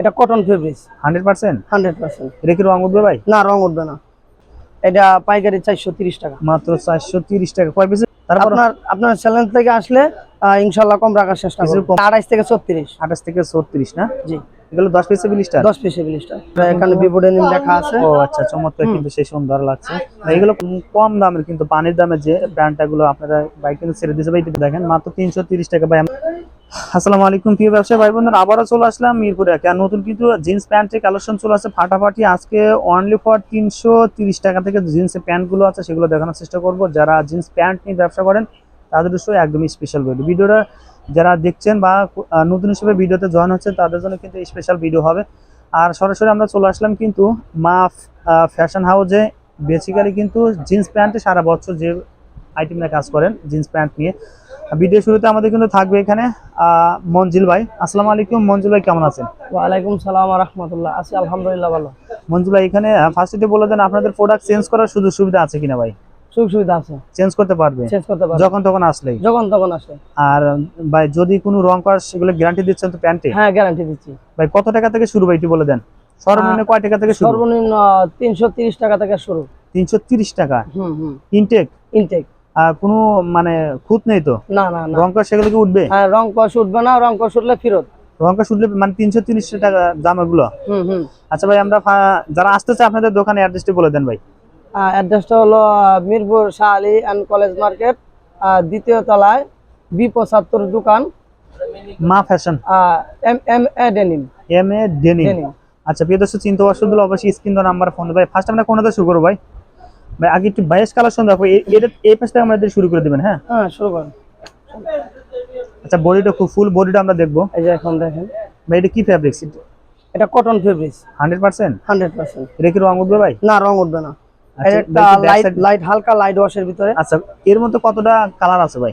এটা cotton fabrics percent? Hundred percent. এটা কি রং উঠবে ভাই? না রং উঠবে না। এটা পাইকারি চারশো তিরিশ টাকা। মাত্র চারশো তিরিশ টাকা। কয় পিস তারপর? আপনার আপনার চ্যালেঞ্জ থেকে আসলে আহ, ইনশাল্লাহ কম রাখার চেষ্টা করব। কম- আড়াইশ থেকে ছত্রিশ। আঠাশ থেকে ছত্রিশ না? জি। এগুলো দশ পিসে বিলিশটা দশ পিসে বিলিশটা এখানে বিপডেনিম লেখা আছে। ও আচ্ছা চমৎকার কিন্তু সেই সুন্দর লাগছে। এগুলো কম দামের কিন্তু পানির দামে যে ব্র্যান্ডটা গুলো আপনারা বাইক কিন্তু ছেড়ে দিয়েছে ভাই দেখেন। মাত্র তিনশো তিরিশ টাকা ভাই। আসসালামু আলাইকুম, প্রিয় ব্যবসায়ী ভাই বোনেরা আবারও চলে আসলাম মিরপুরে আর নতুন কিন্তু জিন্স প্যান্টের কালেকশন চলে আসছে ফাটাফাটি। আজকে অনলি ফর তিনশো তিরিশ টাকা থেকে জিন্সের প্যান্টগুলো আছে সেগুলো দেখানোর চেষ্টা করব। যারা জিন্স প্যান্ট নিয়ে ব্যবসা করেন, তাদের জন্য একদমই স্পেশাল ভিডিও ভিডিওটা যারা দেখছেন বা নতুন হিসেবে ভিডিওতে জয়েন হচ্ছেন, তাদের জন্য কিন্তু স্পেশাল ভিডিও হবে। আর সরাসরি আমরা চলে আসলাম কিন্তু মা ফ্যাশন হাউসে বেসিক্যালি কিন্তু জিন্স প্যান্টে সারা বছর যে আইটেম নিয়ে কাজ করেন জিন্স প্যান্ট নিয়ে। ভিডিও শুরুতে আমাদের কিন্তু থাকবে এখানে মঞ্জিল ভাই আসসালামু আলাইকুম। মঞ্জিল ভাই কেমন আছেন? ওয়ালাইকুম সালাম রহমতুল্লাহ। আছি আলহামদুলিল্লাহ ভালো। মঞ্জুল ভাই এখানে ফার্স্টে বলে দেন আপনাদের প্রোডাক্ট চেঞ্জ করার সুযোগ সুবিধা আছে কিনা ভাই? সুযোগ সুবিধা আছে। চেঞ্জ করতে পারবে? চেঞ্জ করতে পারব। যখন তখন আসলেই। যখন তখন আসে। আর ভাই যদি কোনো রং করার সেগুলো গ্যারান্টি দিচ্ছেন তো প্যান্টে হ্যাঁ গ্যারান্টি দিচ্ছি। ভাই কত টাকা থেকে শুরু ভাই একটু বলে দেন? সর্বনিম্ন কয় টাকা থেকে শুরু? সর্বনিম্ন তিনশো তিরিশ টাকা থেকে শুরু। তিনশো তিরিশ টাকা? হুম হুম। ইনটেক ইনটেক আর কোনো মানে খুঁত নেই তো? না না রং কর সেগুলো কি উঠবে? হ্যাঁ রং কষ উঠবে না রং কষ উঠলে ফেরত। রং কর উঠলে মানে তিনশো তিরিশ টাকা দাম এগুলো? হুম হুম। আচ্ছা ভাই আমরা যারা আসতে চায় আপনাদের দোকানে অ্যাড্রেসটি বলে দেন ভাই। অ্যাড্রেসটা হলো Mirpur Shah Ali and college market দ্বিতীয় তলায় বি পঁচাত্তর দোকান। Ma fashion. M M A denim. M A denim. আচ্ছা প্রিয় দর্শক চিন্তা অসুবিধা অবশ্যই স্ক্রিন নাম্বার ফোন ভাই ফার্স্ট আমরা কোনটা শুরু করব ভাই? ভাই আগে একটু বাইশ কালেকশন দেখো এটা এই পেজটা আমাদের শুরু করে দিবেন হ্যাঁ? হ্যাঁ শুরু করেন। আচ্ছা বডিটা খুব ফুল বডিটা আমরা দেখব। এই যে এখন দেখেন। ভাই এটা কি ফ্যাব্রিক্স এটা cotton fabrics hundred percent hundred percent এটা কি রং উঠবে ভাই? না রং উঠবে না। এটা লাইট লাইট হালকা লাইট ওয়াশের ভিতরে। আচ্ছা এর মধ্যে কতটা কালার আছে ভাই?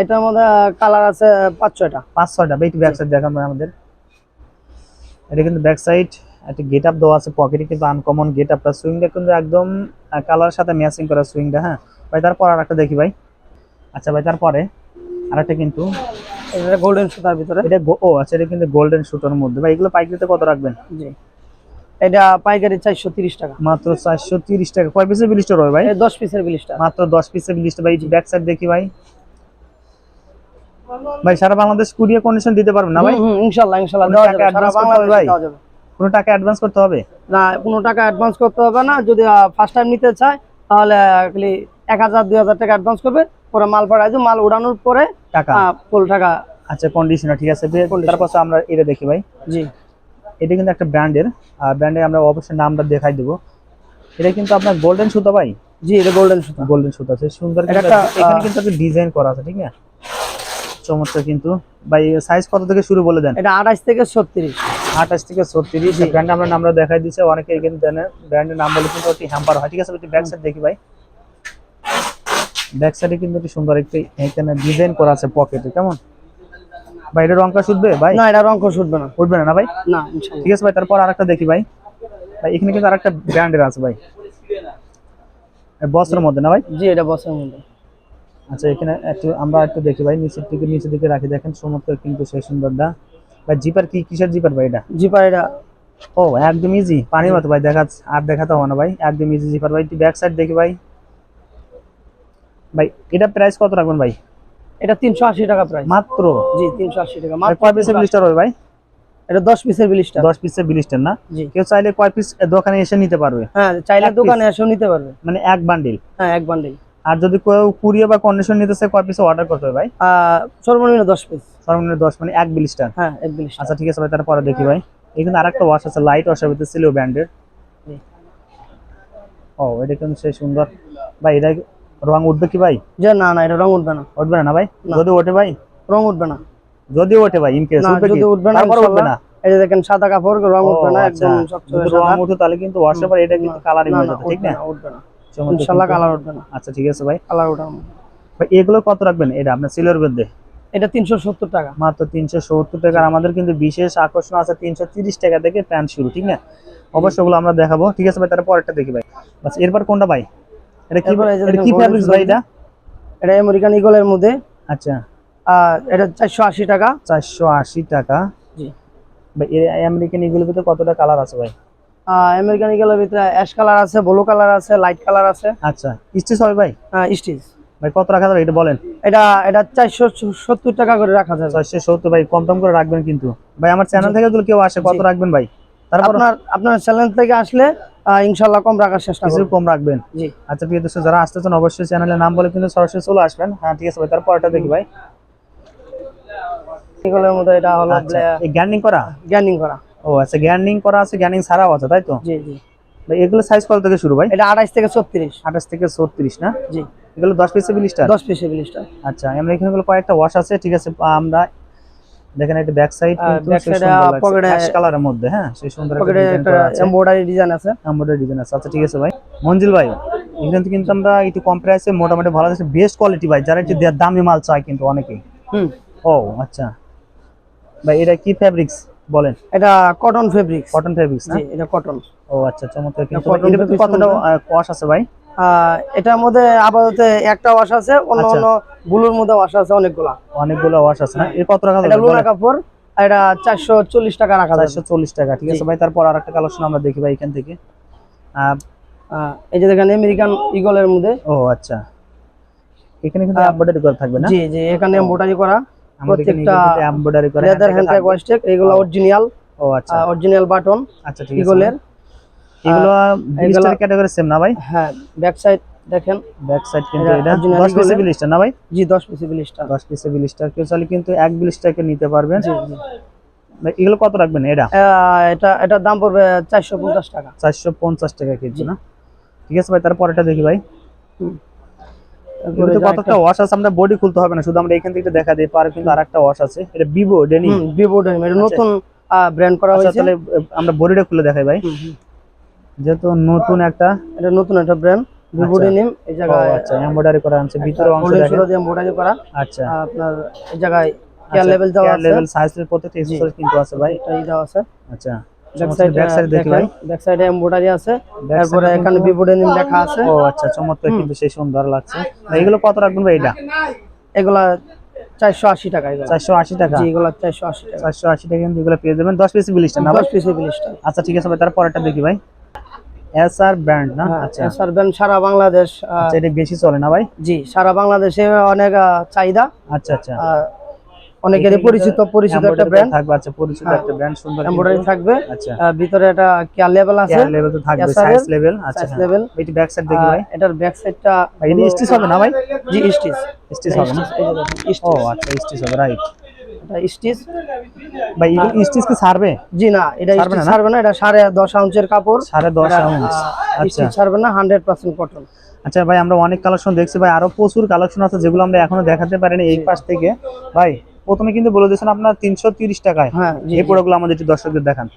এটার মধ্যে কালার আছে পাঁচ ছয়টা। পাঁচ ছয়টা। ভাই একটু ব্যাক সাইড দেখান আমাদের। এটা কিন্তু ব্যাক সাইড একটা গেট আপ দেওয়া আছে পকেটে কিন্তু আনকমন গেট আপটা সুইংটা কিন্তু একদম কালার সাথে ম্যাচিং করা সুইংটা হ্যাঁ? ভাই তারপর আর একটা দেখি ভাই। আচ্ছা ভাই তারপরে আরেকটা কিন্তু এটা গোল্ডেন সুতার ভিতরে? এটা ও আচ্ছা এটা কিন্তু গোল্ডেন শুটার মধ্যে। ভাই এগুলো পাইকারিতে কত রাখবেন? জি। এটা পাইকারি চারশো তিরিশ টাকা। মাত্র চারশো তিরিশ টাকা। কয় পিসের বিলিস্টার হবে ভাই? এই দশ পিসের বিলিশটা মাত্র দশ পিসের বিলিস্টার। ভাই ব্যাক সাইড দেখি ভাই। ভাই সারা বাংলাদেশ কুরিয়ার কন্ডিশন দিতে পারবেন না ভাই? হুম, ইনশাল্লাহ ইনশাল্লাহ দেওয়া যাবে সারা? দেওয়া যাবে। কোনো টাকা অ্যাডভান্স করতে হবে? না কোনো টাকা অ্যাডভান্স করতে হবে না। যদি ফার্স্ট টাইম নিতে চায় তাহলে খালি এক হাজার দুই হাজার টাকা অ্যাডভান্স করবে। পরে মাল পাঠাই মাল উড়ানোর পরে টাকা? ফুল টাকা। আচ্ছা কন্ডিশনার ঠিক আছে। তারপর আমরা এটা দেখি ভাই। জি। এটা কিন্তু একটা ব্র্যান্ডের আর ব্র্যান্ডে আমরা অবশ্যই নামটা দেখাই দেবো। এটা কিন্তু আপনার গোল্ডেন সুতা ভাই। জি এটা গোল্ডেন সুতা। গোল্ডেন সুতা আছে। সুন্দর এখানে কিন্তু একটা ডিজাইন করা আছে ঠিক আছে? চমৎকার কিন্তু। ভাই সাইজ কত থেকে শুরু বলে দেন? এটা আঠাশ থেকে ছত্রিশ। আঠাশ থেকে ছত্রিশ ব্র্যান্ড আমরা নামটা দেখাই দিচ্ছে অনেকে কিন্তু জানে ব্র্যান্ডের নাম বলে কিন্তু একটি হ্যাম্পার হয়। ঠিক আছে একটু ব্যাক সাইড দেখি ভাই। ব্যাক সাইডে কিন্তু একটি সুন্দর একটি এখানে ডিজাইন করা আছে পকেটে কেমন? ভাই এটা রংটা শুধবে ভাই? না এটা রং কোষ উঠবে না। উঠবে না না ভাই? না ঠিক আছে ভাই তারপর আরেকটা দেখি ভাই। ভাই এখানে কিন্তু আরেকটা ব্র্যান্ডের আছে ভাই। বস্ত্রের মধ্যে না ভাই? জি এটা বছরের মধ্যে। আচ্ছা এখানে একটু আমরা একটু দেখি ভাই নিচের দিকে নিচের দিকে রাখি। দেখেন সমস্ত কিন্তু সেই সুন্দরটা। ভাই জিপার কি কিসের জিপার ভাই এটা? জি পার এটা। ও একদম ইজি পানির মতো ভাই দেখা আর দেখাতে হবে না ভাই। একদম ইজি জিপার ভাই। ব্যাক সাইড দেখি ভাই। ভাই এটা প্রাইস কত রাখবেন ভাই? এটা তিনশো আশি টাকা প্রাইস মাত্র? জি তিনশো আশি টাকা। মাত্র কয় পিসের বিলিস্টার হবে ভাই? এটা দশ পিসের বিলিশটা দশ পিসের বিলিস্টার না? জি। কেউ চাইলে কয় পিস দোকানে এসে নিতে পারবে? হ্যাঁ চাইলে দোকানে এসেও নিতে পারবে। মানে এক বান্ডিল হ্যাঁ এক বান্ডিল আর যদি কেউ কুরিয়ার বা কন্ডিশন নিতে চায় কয় পিসে অর্ডার করতে হবে ভাই? সর্বনিম্ন দশ পিস সর্বনিম্ন দশ মানে এক বিলিস্টার হ্যাঁ এক বিলিশ আচ্ছা ঠিক আছে ভাই তারপরে দেখি ভাই। এখানে আরেকটা ওয়াশ আছে লাইট ওয়াশের ভিতরে ছিল ব্র্যান্ডের ও এটা কিন্তু সেই সুন্দর। ভাই এটা রং উঠবে কি ভাই? যে না না এটা রং উঠবে না। উঠবে না ভাই? যদি ওঠে ভাই? রং উঠবে না। যদি ওঠে ভাই ইন কেস না উঠবে কি? যদি উঠবে না তারপরে উঠবে না? এই যে দেখেন সাদা কাপড় রং উঠবে না আচ্ছা। একদম যদি রং উঠে তাহলে কিন্তু ওয়াশের পর এটা কিন্তু কালারিং হয়ে যাবে ঠিক না উঠবে না। চমৎকার কালার উঠবে না। আচ্ছা ঠিক আছে ভাই। কালার উঠাবো ভাই এগুলো কত রাখবেন? এটা আপনার সিলের মধ্যে এটা তিনশো সত্তর টাকা। মাত্র তিনশো সত্তর টাকা। আমাদের কিন্তু বিশেষ আকর্ষণ আছে তিনশো তিরিশ টাকা থেকে প্যান্ট শুরু ঠিক না? অবশ্যই ওগুলো আমরা দেখাবো। ঠিক আছে ভাই তারপর পরেরটা দেখি ভাই। বাস এরপর কোনটা ভাই? এটা কি কি ফ্যাব্রিক্স ভাই এটা? এটা আমেরিকান ইগলের মধ্যে। আচ্ছা। আর এটা চারশো আশি টাকা। চারশো আশি টাকা। জি। ভাই আমেরিকান ভিতরে কতটা কালার আছে ভাই? আমেরিকান ইগলের ভিতরে অ্যাশ কালার আছে ব্লু কালার আছে লাইট কালার আছে। আচ্ছা স্টিচ হবে ভাই? স্টিচ ভাই কত রাখা যাবে এটা বলেন। এটা এটা চারশো সত্তর টাকা করে রাখা যাবে। ছয়শো সত্তর ভাই কম কম করে রাখবেন কিন্তু। ভাই আমার চ্যানেল থেকে যদি কেউ আসে কত রাখবেন ভাই? তারপর আপনার আপনার চ্যানেল থেকে আসলে ইনশাল্লাহ কম রাখার চেষ্টা কিছু কম রাখবেন। জি। আচ্ছা প্রিয় দর্শক যারা আসতে চান অবশ্যই চ্যানেলের নাম বলে কিন্তু সরাসরি চলে আসবেন। হ্যাঁ ঠিক আছে ভাই তারপর এটা দেখি ভাই। ইগলের মধ্যে এটা হলো আচ্ছা গ্যান্ডিং করা? গ্যানিং করা। ও আচ্ছা গ্যান্ডিং করা আছে গ্যান্ডিং ছাড়াও আছে তাই তো? জি জি। ভাই এগুলো সাইজ কত থেকে শুরু ভাই? এটা আঠাইশ থেকে ছত্রিশ। আঠাশ থেকে ছত্রিশ না? জি। এগুলো দশ পিসে বিলিশটা দশ পিসে বিলিশটা আচ্ছা আমরা এখানে গুলো কয়েকটা ওয়াশ আছে ঠিক আছে আমরা দেখেন একটা ব্যাক সাইড কিন্তু অ্যাশ কালারের মধ্যে হ্যাঁ সেই সুন্দর একটা পকেটে ডিজাইন আছে। এমব্রয়ডারি ডিজাইন আছে। আমাদের ডিজাইন আছে। আচ্ছা ঠিক আছে ভাই। মঞ্জিল ভাই এখান থেকে কিন্তু আমরা একটু কম প্রাইসে মোটামুটি ভালো আছে। বেস্ট কোয়ালিটি ভাই যারা একটু দামি মাল চায় কিন্তু অনেকেই। হুম। ও আচ্ছা। ভাই এটা কি ফ্যাব্রিক্স বলেন। এটা কটন ফেব্রিক কটন ফ্যাব্রিক্স না? জি এটা কটন ও আচ্ছা চমৎকার। কিন্তু এর কতটা কস আছে ভাই? এটার মধ্যে আপাতত একটা ওয়াশ আছে অন্য আচ্ছা। অন্যগুলোর মধ্যে ওয়াশ আছে অনেকগুলা। অনেকগুলো ওয়াশ আছে না? এর কত টাকা এটা লুনা কাপড় আর এটা চারশো চল্লিশ টাকা রাখা চারশো চল্লিশ টাকা ঠিক আছে ভাই? তারপর আর একটা কালেকশন আমরা দেখি ভাই এখান থেকে। এই যে দেখেন আমেরিকান ইগলের মধ্যে। ও আচ্ছা। এখানে কিন্তু এমব্রয়ডারি করা থাকবে না? জি জি এখানে এমব্রয়ডারি করা। প্রত্যেকটা এমব্রয়ডারি করা লেদার হ্যান্ড থাকবে। ওয়াস্টেক এগুলো অরিজিনাল ও আচ্ছা। অরিজিনাল বাটন আচ্ছা ঠিক আছে। এগুলো এগুলো- বিলিস্টার ক্যাটাগরি সেম না ভাই? হ্যাঁ ব্যাক সাইড দেখেন। ব্যাক সাইড কিন্তু এটা এটা 10 পিসের বিলিস্টার না ভাই? জি দশ পিসি বিলিশটা 10 পিসের বিলিস্টার কেউ চাইলে কিন্তু এক বিলিস্টারকে নিতে পারবেন। জি জি। ভাই, এগুলো কত রাখবেন এটা? এটা এটার দাম পড়বে চারশো পঞ্চাশ টাকা। 450 টাকা কেজি না? ঠিক আছে ভাই তারপর এটা দেখি ভাই। কিন্তু কতটা ওয়াশ আছে? আমরা বডি খুলতে হবে না শুধু আমরা এখান থেকে দেখা দিই পারে কিন্তু আরেকটা ওয়াশ আছে। এটা ভিভো ডেনি ভিভো ডেনিম এটা আচ্ছা। নতুন ব্র্যান্ড করা আচ্ছা হয়েছে। তাহলে আমরা বডিটা খুলে দেখাই ভাই। যেহেতু নতুন একটা এটা নতুন একটা ব্র্যান্ড ভিভো। ডেনিম এই জায়গায় আচ্ছা এমব্রয়ডারি করা আছে ভিতরে অংশ দেখেন। এমব্রয়ডারি করা। আচ্ছা। আপনার এই জায়গায় কেয়ার লেভেল দেওয়া আছে। লেভেল সাইজের প্রত্যেকটা এক্সেসরিজ কিন্তু আছে ভাই। এটা দেওয়া আছে। আচ্ছা। ব্যাক সাইড ব্যাক সাইড দেখি ভাই ব্যাক সাইডে এমব্রয়ডারি আছে। তারপরে এখানে কিন্তু- লেখা আছে। ও আচ্ছা চমৎকার কিন্তু সেই সুন্দর লাগছে। এগুলো কত রাখবেন ভাই এটা? এগুলা চারশো আশি টাকা এগুলা। টাকা? জি এগুলা কিন্তু এগুলো পেয়ে যাবেন। পিস না পিসে আচ্ছা ঠিক আছে ভাই দেখি ভাই। ব্র্যান্ড না? আচ্ছা। স্যার ব্যান্ড সারা বাংলাদেশ আচ্ছা এটা বেশি চলে না ভাই? জি সারা বাংলাদেশে অনেক চাহিদা। আচ্ছা আচ্ছা। অনেকেরই পরিচিত পরিচিত একটা ব্র্যান্ড থাকবে আচ্ছা পরিচিত হ্যাঁ। একটা ব্র্যান্ড সুন্দর এমব্রয়ডারি থাকবে। আচ্ছা। ভিতরে একটা কেয়ার লেভেল আছে। কেয়ার লেভেল তো থাকবে সাইজ লেভেল আচ্ছা সাইজ। লেভেল এটি ব্যাক সাইড দেখি ভাই। এটার ব্যাক সাইডটা এটা স্টিচ হবে না ভাই? জি স্টিচ স্টিচ হবে না? ও আচ্ছা স্টিচ হবে রাইট এটা স্টিচ ভাই স্টিচ কি ছাড়বে জি না এটা ছাড়বে স্টিচ? ছাড়বে না? এটা সাড়ে দশ আউন্সের কাপড়। সাড়ে দশ আউন্স আচ্ছা। স্টিচ ছাড়বে না হান্ড্রেড পার্সেন্ট কটন আচ্ছা ভাই আমরা অনেক কালেকশন দেখছি ভাই আরও প্রচুর কালেকশন আছে যেগুলো আমরা এখনও দেখাতে পারিনি এই পাশ থেকে। ভাই প্রথমে কিন্তু বলে দিয়েছেন আপনার তিনশো তিরিশ টাকায়। হ্যাঁ এই জি। প্রোডাক্টগুলো আমাদের একটু দর্শকদের দেখান।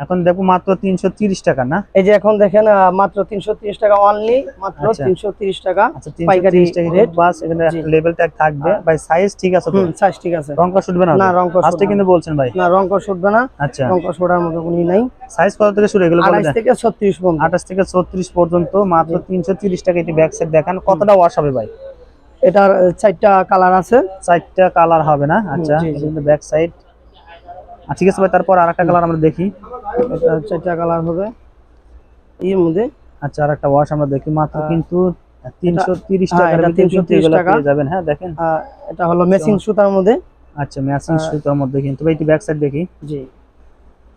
এখন দেখব মাত্র তিনশো তিরিশ টাকা না? এই যে এখন দেখেন মাত্র তিনশো তিরিশ টাকা অনলি মাত্র আচ্ছা। তিনশো তিরিশ টাকা আচ্ছা পাইকারি রেট বাস এখানে লেভেল ট্যাগ থাকবে। ভাই সাইজ ঠিক আছে তো? সাইজ ঠিক আছে। রং কষ উঠবে না না, রং কষ উঠবে কিন্তু বলছেন ভাই। না রং কষ উঠবে না। আচ্ছা। রং কষ ওঠার মতো কোনো নাই। সাইজ কত থেকে শুরু এগুলো বলে আড়াইশ থেকে ছত্রিশ পর্যন্ত। আঠাশ থেকে ছত্রিশ পর্যন্ত মাত্র তিনশো তিরিশ টাকা এটি ব্যাক সাইড দেখান। কতটা ওয়াশ হবে ভাই? এটার চারটা কালার আছে। চারটা কালার হবে না? আচ্ছা ব্যাক সাইড আচ্ছা ঠিক আছে ভাই তারপর আর একটা কালার আমরা দেখি। এটা চারটা কালার হবে। এর মধ্যে? আচ্ছা আর একটা ওয়াশ আমরা দেখি। মাত্র কিন্তু তিনশো তিরিশ হ্যাঁ, টাকার এটা 330 টাকা। পেয়ে যাবেন। হ্যাঁ দেখেন। আহ, এটা হলো মেসিং সুতার মধ্যে। আচ্ছা ম্যাচিং সুতার মধ্যে কিন্তু। ভাই ব্যাক সাইড দেখি। জি।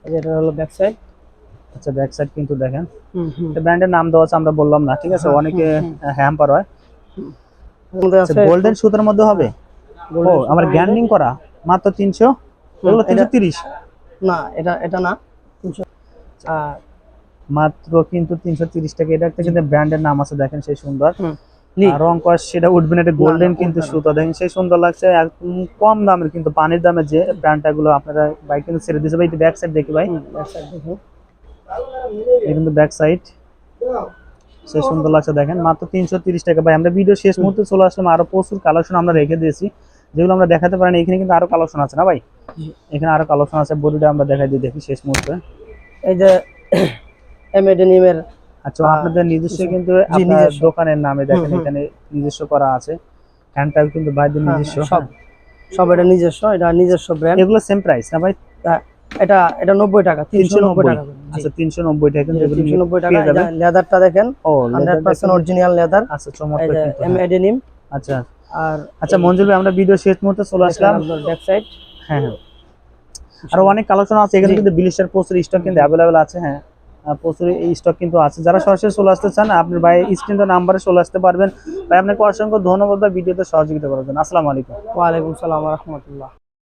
এটা হলো ব্যাক সাইড আচ্ছা ব্যাক সাইড কিন্তু দেখেন। এটা ব্র্যান্ডের নাম দেওয়া আছে আমরা বললাম না। ঠিক আছে হ্যাঁ, অনেকে হ্যাম্পার হয়। মধ্যে আচ্ছা গোল্ডেন সুতার মধ্যে হবে? ও আমার গ্যান্ডিং করা? মাত্র তিনশো? এগুলো এটা- তিনশো তিরিশ? মধ্যে- না এটা এটা না তিনশো আহ, মাত্র কিন্তু তিনশো তিরিশ টাকা। এটা একটা কিন্তু ব্র্যান্ডের নাম আছে দেখেন সেই সুন্দর। আর রং কস সেটা উঠবে না এটা গোল্ডেন কিন্তু সুতা। দেখেন সেই সুন্দর লাগছে একদম কম দামের কিন্তু পানির দামের যে ব্র্যান্ডটা গুলো আপনারা বাইক কিন্তু ছেড়ে দিয়েছে ভাই ব্যাক সাইড দেখি ভাই। back side দেখুন। এই কিন্তু ব্যাক সাইড সেই সুন্দর লাগছে দেখেন। মাত্র তিনশো তিরিশ টাকা। ভাই আমরা ভিডিও শেষ মুহূর্তে চলে আসলাম। আরও প্রচুর কালেকশন আমরা রেখে দিয়েছি। যেগুলো আমরা দেখাতে পারিনি এখানে কিন্তু আরও কালেকশন আছে না ভাই? এখানে আরও কালেকশন আছে। বডিটা আমরা দেখাই দিই দেখি শেষ মুহূর্তে। এই যে এমএডেনিমের আচ্ছা আপনাদের নিজস্ব কিন্তু আপনার দোকানের নামে দেখেন। এখানে নিজস্ব করা আছে। হ্যান্ডটাও কিন্তু বাইরের নিজস্ব সব হ্যাঁ। সব এটা নিজস্ব এটা নিজস্ব ব্র্যান্ড এগুলো সেম প্রাইস না ভাই? এটা এটা নব্বই টাকা তিনশো তিনশো নব্বই। নব্বই টাকা আচ্ছা তিনশো নব্বই টাকা কিন্তু এগুলো তিনশো নব্বই টাকা পেয়ে লেদারটা দেখেন। ও হান্ড্রেড leather পার্সেন্ট দেখেন। Original leather. আচ্ছা চমৎকার কিন্তু এম হ্যাঁ। আচ্ছা। আর আচ্ছা মঞ্জুর ভাই আমরা ভিডিও শেষ মুহূর্তে চলে আসলাম। ব্যাক সাইড হ্যাঁ হ্যাঁ। আরও অনেক কালেকশন আছে এখানে কিন্তু বিলিশের প্রচুর স্টক কিন্তু অ্যাভেলেবেল আছে হ্যাঁ। প্রচুর এই স্টক কিন্তু আছে। যারা সরাসরি চলে আসতে চান আপনার ভাই স্ক্রিন নাম্বারে চলে আসতে পারবেন। ভাই আপনাকে অসংখ্য ধন্যবাদ ভিডিওতে সহযোগিতা করার জন্য। আসসালামু আলাইকুম। ওয়ালাইকুম সালাম রহমতুল্লাহ।